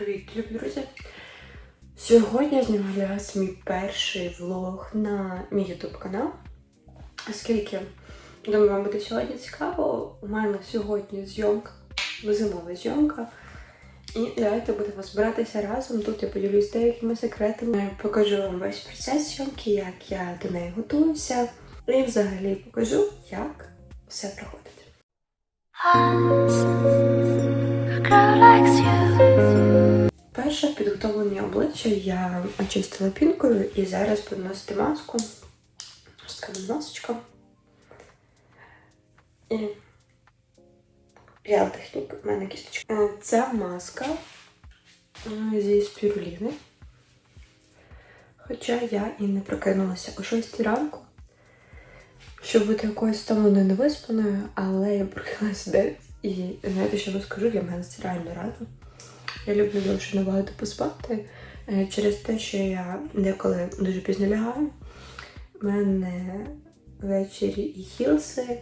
Привіт, любі друзі! Сьогодні я знімаю мій перший влог на мій YouTube канал. Оскільки, думаю, вам буде сьогодні цікаво, у мене сьогодні зйомка, зимова зйомка. І давайте будемо збиратися разом. Тут я поділюсь деякими секретами. Покажу вам весь процес зйомки, як я до неї готуюся. І взагалі покажу, як все проходить. Перше підготовлення обличчя я очистила пінкою і зараз буду носити маску. Ось така масочка. І геотехнік, у мене кісточка. Е, Ця маска е, зі спіруліни. Хоча я і не прокинулася о 6 ранку, щоб бути якоюсь втомленою невиспаною, але я прокинулася в 9 і знаєте, що я скажу, для мене це реально рано. Я люблю довше набагато поспати е, через те, що я деколи дуже пізно лягаю. У мене ввечері і хілси,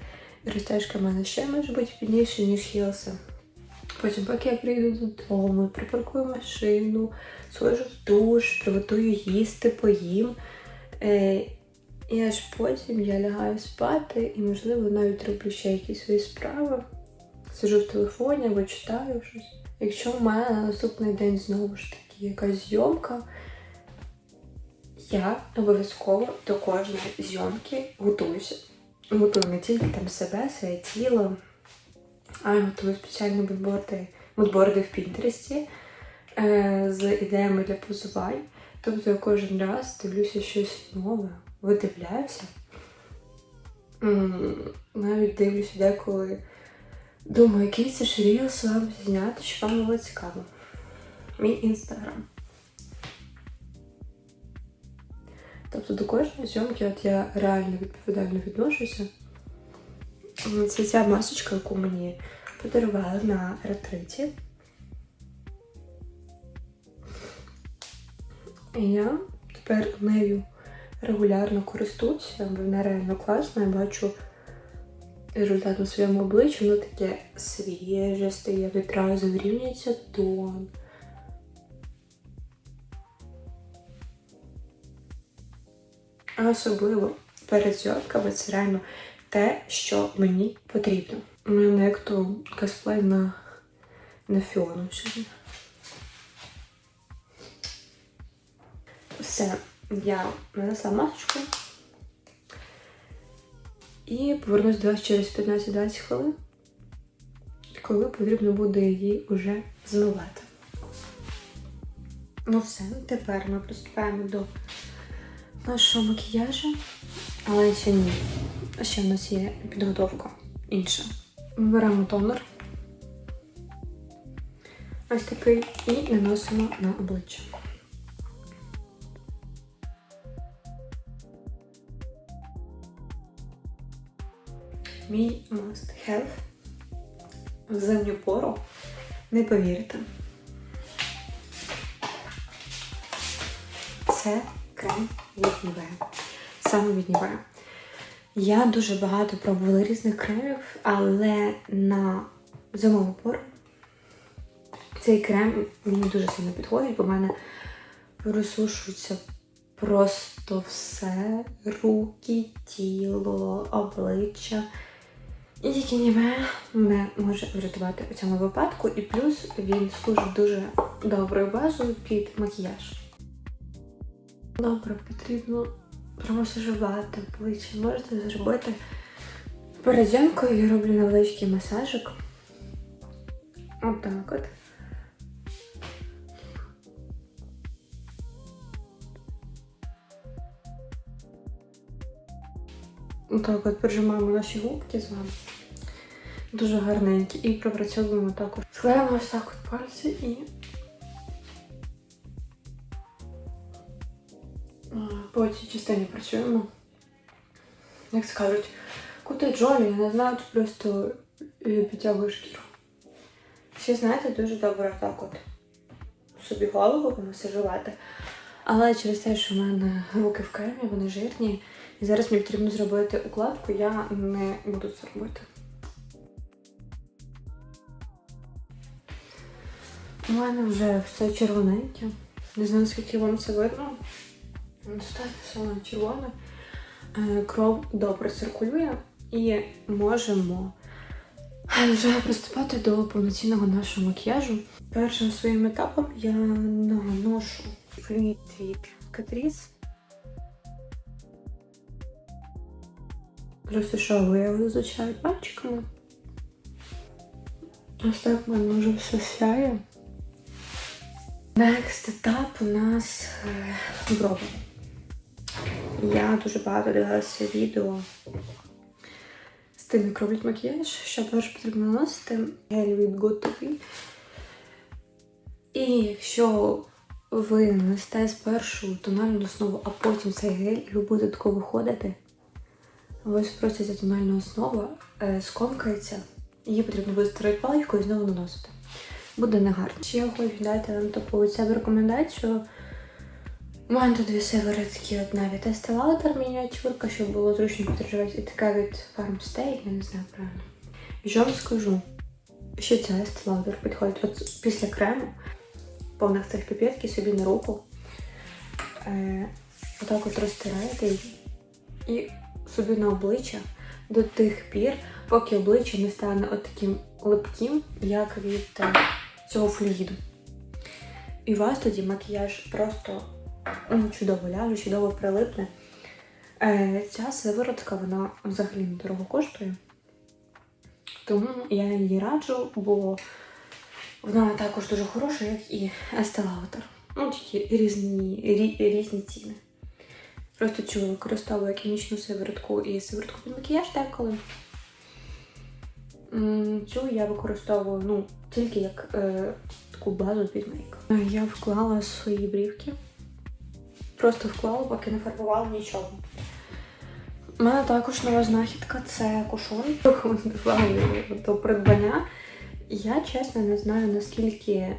розтяжка в мене ще може бути пізніше, ніж хілси. Потім, поки я прийду додому, припаркую машину, схожу в душ, приготую їсти, поїм. Е, і аж потім я лягаю спати і, можливо, навіть роблю ще якісь свої справи. Сижу в телефоні або читаю щось. Якщо в мене на наступний день знову ж таки якась зйомка, я обов'язково до кожної зйомки готуюся. Готую не тільки там себе, своє тіло, а й готую спеціальні мудборди, мудборди в Пінтересті е, з ідеями для позувань. Тобто я кожен раз дивлюся щось нове, видивляюся. Навіть дивлюся деколи. Думаю, який це ж рілс вам зняти, щоб вам було цікаво. Мій інстаграм. Тобто до кожної зйомки от я реально відповідально відношуся. Це ця масочка, яку мені подарували на ретриті. І я тепер нею регулярно користуюся, бо вона реально класна. Я бачу результат на своєму обличчі, воно таке свіже стає, відразу вирівнюється тон. А особливо перед зйомками реально те, що мені потрібно. У мене як то косплей на, на фіону сьогодні. Все, я нанесла масочку. І повернусь до вас через 15-20 хвилин, коли потрібно буде її вже змивати. Ну все, тепер ми приступаємо до нашого макіяжу. Але ще ні. Ще в нас є підготовка інша. Беремо тонер. Ось такий і наносимо на обличчя. Мій must have в зимню пору. Не повірите. Це крем від Nivea. Саме від Nivea. Я дуже багато пробувала різних кремів, але на зимову пору цей крем мені дуже сильно підходить, бо в мене розсушується просто все. Руки, тіло, обличчя. І тільки Ніве мене може врятувати у цьому випадку, і плюс він служить дуже доброю базою під макіяж. Добре, потрібно промасажувати обличчя. Можете зробити зйомкою я роблю невеличкий масажик. Отак от. Отак от прижимаємо наші губки з вами. Дуже гарненькі. І пропрацьовуємо також. Склеїмо ось так от пальці і по цій частині працюємо. Як скажуть, кути Джолі, я не знаю, чи просто е, підтягує шкіру. Ще, знаєте, дуже добре так от собі голову помасажувати. Але через те, що в мене руки в кремі, вони жирні. І зараз мені потрібно зробити укладку, я не буду це робити. У мене вже все червоненьке. Не знаю, скільки вам це видно. Достатньо все червоне. Е, Кров добре циркулює і можемо вже приступати до повноцінного нашого макіяжу. Першим своїм етапом я наношу від Catrice. Розташовую я його, звичайно, пальчиками. Ось так в мене вже все сяє. Next етап у нас е, брови. Я дуже багато дивилася відео з тим, як роблять макіяж, що перш потрібно наносити гель від Be. І якщо ви нанесете спершу тональну основу, а потім цей гель, і ви будете тако виходити, ви спросите тональна основа, е, скомкається, її потрібно вистрілити паличкою і знову наносити. Буде негарно. Ще я хочу дати вам таку себе рекомендацію. У мене тут дві сиворотки, одна від Estee мініатюрка, щоб було зручно підтримувати, і така від Farmstay, я не знаю правильно. І що вам скажу, що ця Estee підходить от після крему, повних цих піпетки собі на руку. Е, отак от розтираєте її і собі на обличчя до тих пір, поки обличчя не стане от таким липким, як від е, цього флюїду. І у вас тоді макіяж просто ну, чудово ляже, чудово прилипне. Е, ця сиворотка, вона взагалі недорого коштує. Тому я її раджу, бо вона також дуже хороша, як і Estee Lauder. Ну, тільки різні, різні ціни. Просто цю використовую хімічну сиворотку і сиворотку під макіяж деколи. Цю я використовую ну, тільки як е, таку базу під мейк. Е, Я вклала свої брівки. Просто вклала, поки не фарбувала нічого. У мене також нова знахідка це кушон. Рекомендували до придбання. Я чесно не знаю, наскільки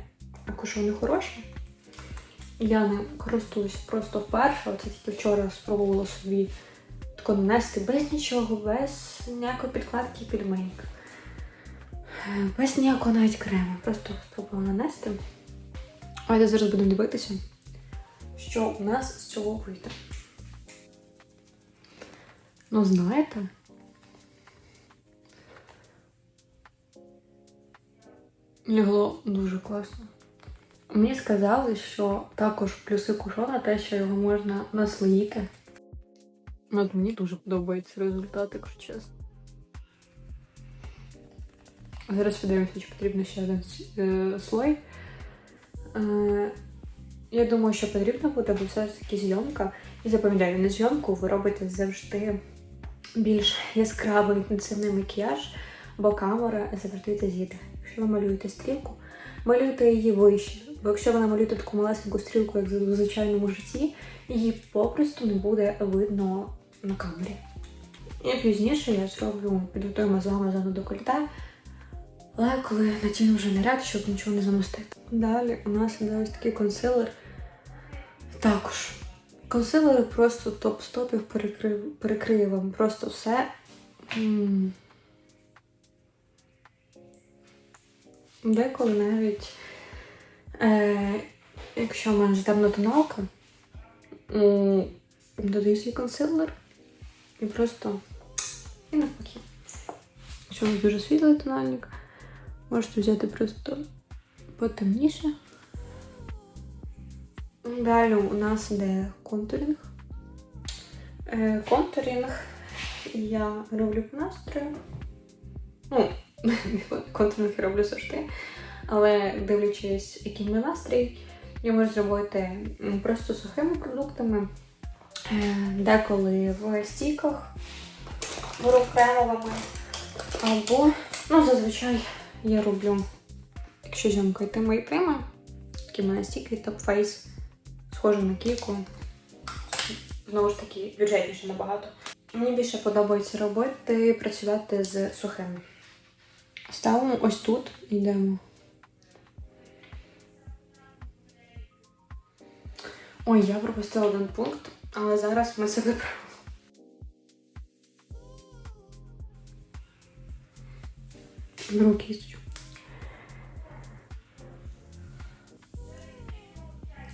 кушони хороші. Я ним користуюсь просто вперше. Оце тільки вчора спробувала собі тако нанести без нічого, без ніякої підкладки під Без ніякого навіть крему. Просто спробувала нанести. Давайте зараз будемо дивитися, що у нас з цього вийде. Ну, знаєте. Лягло дуже класно. Мені сказали, що також плюси кушона те, що його можна наслоїти. От мені дуже подобається результат, якщо чесно. Зараз подивимося, чи потрібно ще один е, слой. Е, я думаю, що потрібно буде, бо все ж таки зйомка. І запам'ятаю, на зйомку ви робите завжди більш яскравий інтенсивний макіяж, бо камера завжди це з'їде. Якщо ви малюєте стрілку, малюйте її вище. Бо якщо ви намалюєте таку малесеньку стрілку, як в звичайному житті, її попросту не буде видно на камері. І пізніше я зроблю, підготуємо з вами зону декольте, але коли натягну вже наряд, щоб нічого не замостити. Далі у нас іде ось такий консилер. Також. Консилер просто топ-стопів перекриє, вам просто все. Деколи навіть, е, якщо в мене затемна тоналка, м, додаю свій консилер і просто і навпаки. Якщо у вас дуже світлий тональник, можете взяти просто потемніше. Далі у нас йде контуринг. Е, контуринг я роблю по настрою. Ну, контуринг я роблю завжди. Але дивлячись, який мій настрій, я можу зробити просто сухими продуктами. Е, Деколи в стіках беру кремовими. Або, ну, зазвичай я роблю, якщо зйомка йтиме йтиме, такі в мене стіки Top Face, схоже на кіку. Знову ж таки, бюджетніше набагато. Мені більше подобається робити, працювати з сухими. Ставимо ось тут, йдемо. Ой, я пропустила один пункт, але зараз ми це виправимо. Беру кісточку.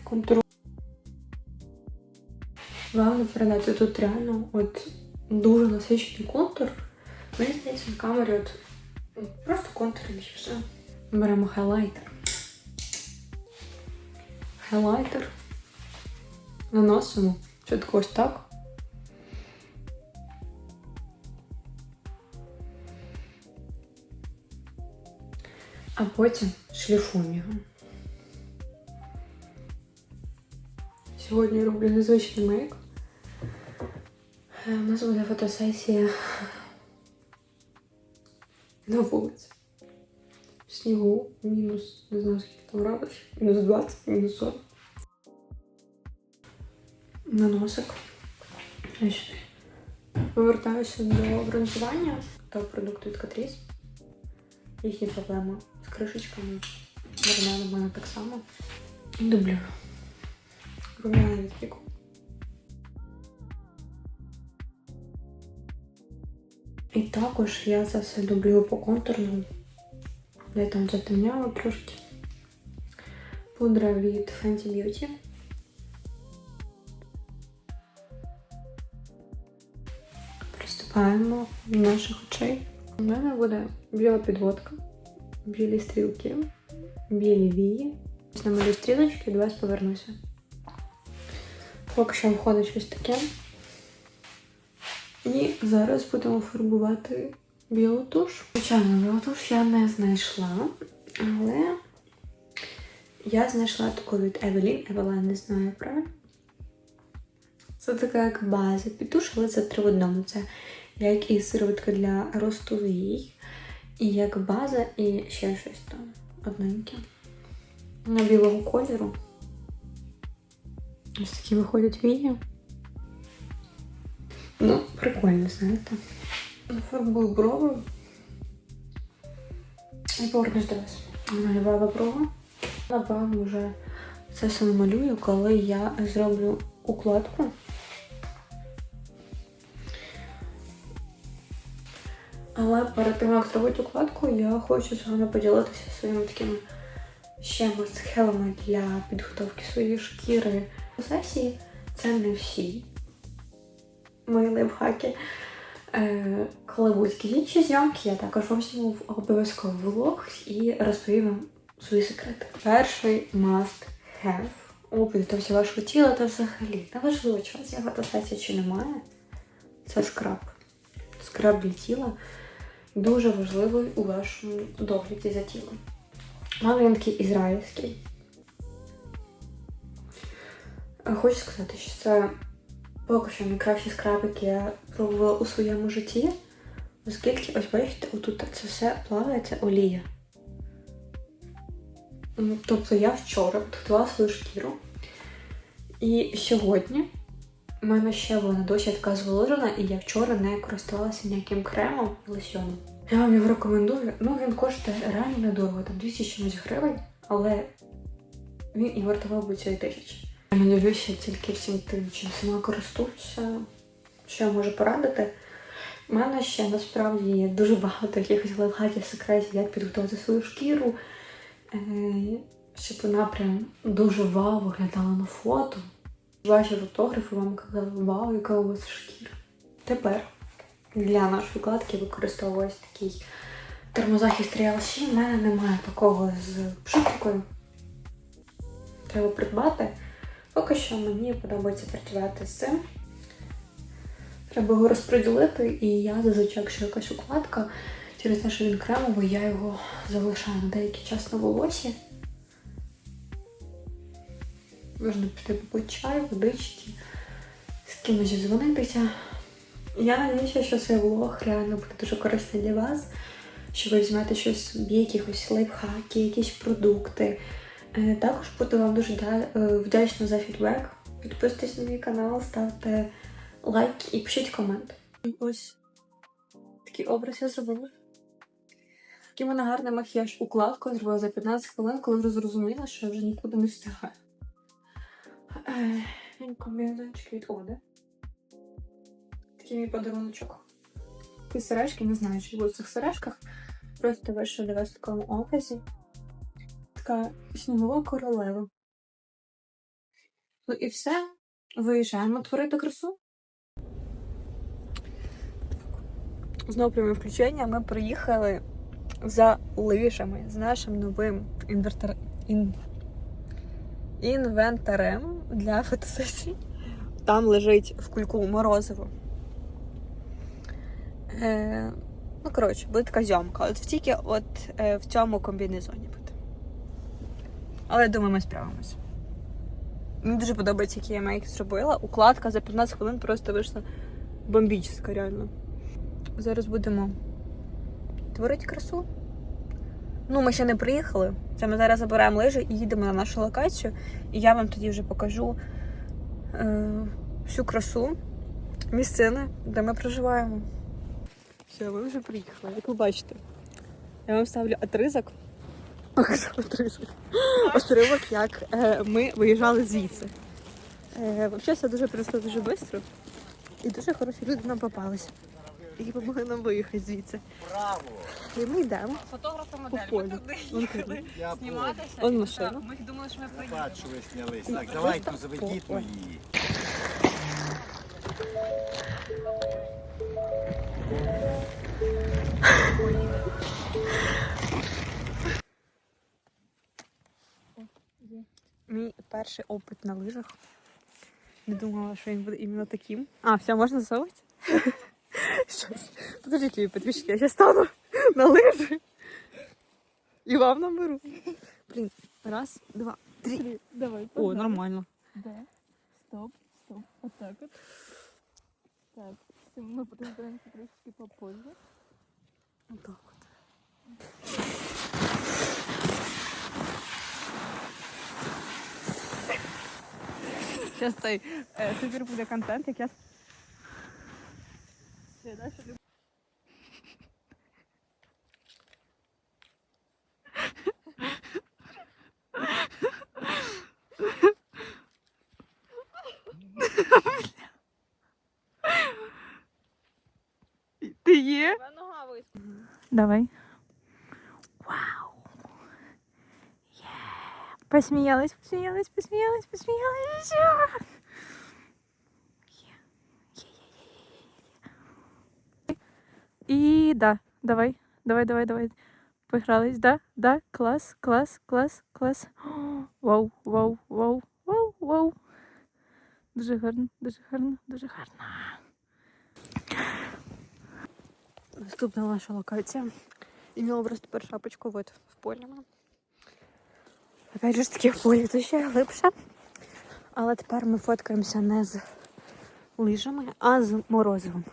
контур. Головне передати тут реально от дуже насичений контур. Мені здається, на камері от ну, просто контур і все. Беремо хайлайтер. Хайлайтер. Наносимо. Чітко ось так. А потім шліфуємо його. Сьогодні роблю незвичний мейк. Е, У нас буде фотосесія на вулиці. В снігу мінус, не знаю скільки там градусів, мінус 20, мінус 40. На носик. Я сюди. Повертаюся до бронзування та продукту від Catrice. Їхні проблеми з кришечками. Верняли в мене так само. Дублюю. Румяна від віку. І також я це все дублюю по контурну. Я там затемняла трошки. Пудра від Fenty Beauty. Приступаємо наших очей. У мене буде біла підводка, білі стрілки, білі вії. Ось намалюю стрілочки, до вас повернуся. Поки що виходить щось таке. І зараз будемо фарбувати білу туш. Звичайно, білу туш я не знайшла, але я знайшла таку від Evelyn. Evelyn не знаю правильно. Це така як база під туш, але це три в одному. Це як і сироватка для росту вій, і як база, і ще щось там одненьке. На білого кольору. Ось такі виходять вії. Ну, прикольно, знаєте. Фарбую брови. І повернусь до вас. Малювала брови. Напевно, вже це все намалюю, коли я зроблю укладку. Але перед тим, як зробити укладку, я хочу з вами поділитися своїми такими ще схемами для підготовки своєї шкіри. Сесії це не всі мої лайфхаки. Е, коли будуть інші зйомки, я також візьму обов'язково влог і розповім вам свої секрети. Перший must have у підготовці вашого тіла та взагалі. Неважливо, чи у вас є фотосесія чи немає. Це скраб. Скраб для тіла дуже важливий у вашому догляді за тілом. Маленький ізраїльський. Е, Хочу сказати, що це поки що найкращі скраб, які я пробувала у своєму житті. Оскільки, ось бачите, отут це все плаває, це олія. Тобто я вчора підготувала свою шкіру. І сьогодні в мене ще вона досі така зволожена, і я вчора не користувалася ніяким кремом і лосьоном. Я вам його рекомендую. Ну, він коштує реально недорого, там 200 чимось гривень, але він і вартував би цієї тисячі. Я не дивлюся тільки всім тим, чим сама користуюся, що я можу порадити. У мене ще насправді є дуже багато якихось лайфхаків, секретів, як підготувати свою шкіру, е, щоб вона прям дуже вау виглядала на фото. Ваші фотографи вам казали, вау, яка у вас шкіра. Тепер для нашої кладки використовуюсь такий термозахист She. У мене немає такого з пшикою. Треба придбати. Поки що мені подобається працювати з цим. Треба його розподілити, і я зазвичай, якщо якась укладка, через те, що він кремовий, я його залишаю на деякий час на волосі. Можна піти попити чай, водички, з кимось дзвонитися. Я надіюся, що цей влог реально буде дуже корисний для вас, що ви візьмете щось собі, якихось лайфхаки, якісь продукти. Е, Також буду вам дуже е, вдячна за фідбек. Підписуйтесь на мій канал, ставте лайк і пишіть комент. Ось такий образ я зробила. Такий мене гарний макіяж укладку зробила за 15 хвилин, коли вже зрозуміла, що я вже нікуди не встигаю. Комбінезончик від Оди. Такий мій подаруночок. Такі сережки, не знаю, чи буду в цих сережках. Просто вийшла для вас в такому образі. Така снігова королева. Ну і все. Виїжджаємо творити красу. Знову пряме включення. Ми приїхали за лижами з нашим новим інвертар... ін... інвентарем для фотосесії. Там лежить в кульку морозиво. Е... Ну, коротше, буде така зйомка. От тільки от е, в цьому комбінезоні буде. Але я думаю, ми справимося. Мені дуже подобається, який я мейк зробила. Укладка за 15 хвилин просто вийшла бомбічна, реально. Зараз будемо творити красу. Ну, ми ще не приїхали. Це ми зараз забираємо лижі і їдемо на нашу локацію. І я вам тоді вже покажу е, всю красу місцини, де ми проживаємо. Все, ми вже приїхали. Як ви бачите, я вам ставлю отризок. Отризок. Отривок, як е, ми виїжджали звідси. Е, взагалі все дуже пройшло дуже швидко. І дуже хороші люди нам попалися. Які допомогли нам виїхати звідси. Браво! І ми йдемо. Фотографи По модель. полю. Ми туди їхали. Я зніматися. Он машина. так, Ми думали, що ми приїдемо. бачу, ви снялись. Ну, Так, давайте заведіть мої. Мій перший опит на лижах. Не думала, що він буде іменно таким. А, все, можна засовувати? Щось. Подождіть, любі підписчики, я зараз стану на лижі. І вам наберу. Блін, раз, два, три. Давай, О, нормально. Да. Стоп, стоп. Вот так вот. Так, все, мы подождаемся трошечки попозже. Отак от. Зараз цей е, тепер буде контент, як я Є? нога виску. Давай. Вау. Є. Посміялась, посміялась, посміялась, посміялась. Є. Є, є, є, є, є, є. І да, давай, давай, давай, давай. Погрались, да, да, клас, клас, клас, клас. Вау, вау, вау, вау, вау. Дуже гарно, дуже гарно, дуже гарно. Наступна наша локація. І мені образ тепер шапочку от в полі. Опять же таки в полі то ще глибше. Але тепер ми фоткаємося не з лижами, а з морозивом.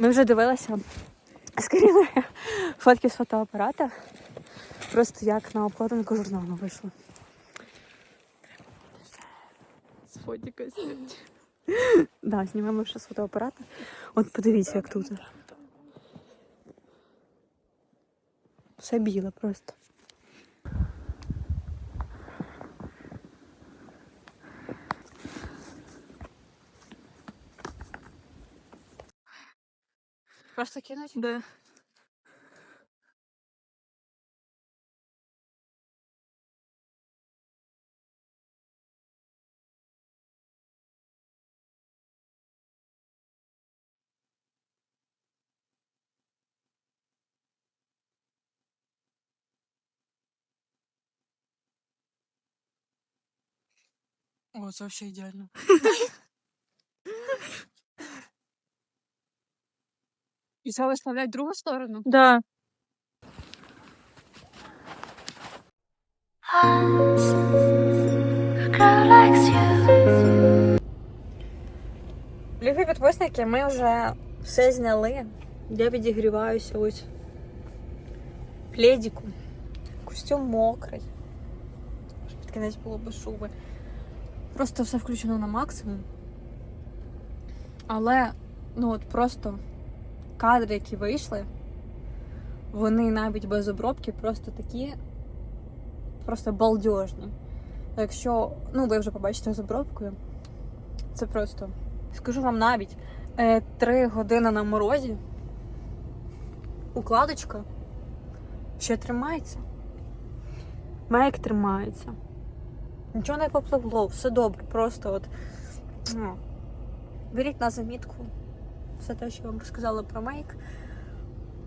Ми вже дивилися скоріше фотки з фотоапарата. Просто як на обкладинку журналу вийшло. З фотіка Да, знімемо ще з фотоапарата. От подивіться, як тут. Все біле просто. Просто кинуть? Да. О, це вообще ідеально. І це виставлять другу сторону? Да. Любі підписники, ми вже все зняли. Я відігріваюся ось пледіку. Костюм мокрий. Щоб Під кінець було без шуби. Просто все включено на максимум. Але, ну от просто кадри, які вийшли, вони навіть без обробки просто такі, просто балдежні. Якщо, ну ви вже побачите з обробкою, це просто. Скажу вам навіть е, три години на морозі. Укладочка ще тримається. Мейк тримається. Нічого не попливло, все добре, просто от. Ну, беріть на замітку все те, що я вам розказала про мейк.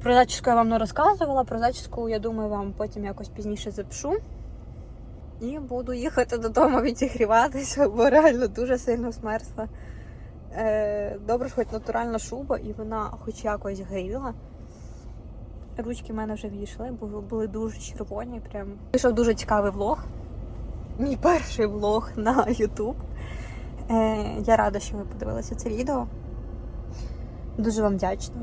Про зачіску я вам не розказувала, про зачіску, я думаю, вам потім якось пізніше запишу. І буду їхати додому відігріватися, бо реально дуже сильно змерзла. Е, добре, ж хоч натуральна шуба, і вона хоч якось гріла. Ручки в мене вже відійшли, бо були дуже червоні. Прям вийшов дуже цікавий влог. Мій перший влог на YouTube. Е, я рада, що ви подивилися це відео. Дуже вам вдячна.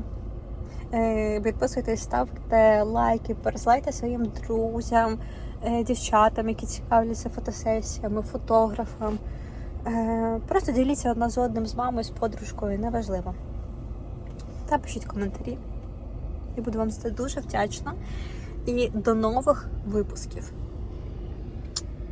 Е, підписуйтесь, ставте лайки, пересилайте своїм друзям, е, дівчатам, які цікавляться фотосесіями, фотографам. Е, просто діліться одна з одним з мамою, з подружкою, неважливо. Та пишіть коментарі. Я буду вам за це дуже вдячна. І до нових випусків.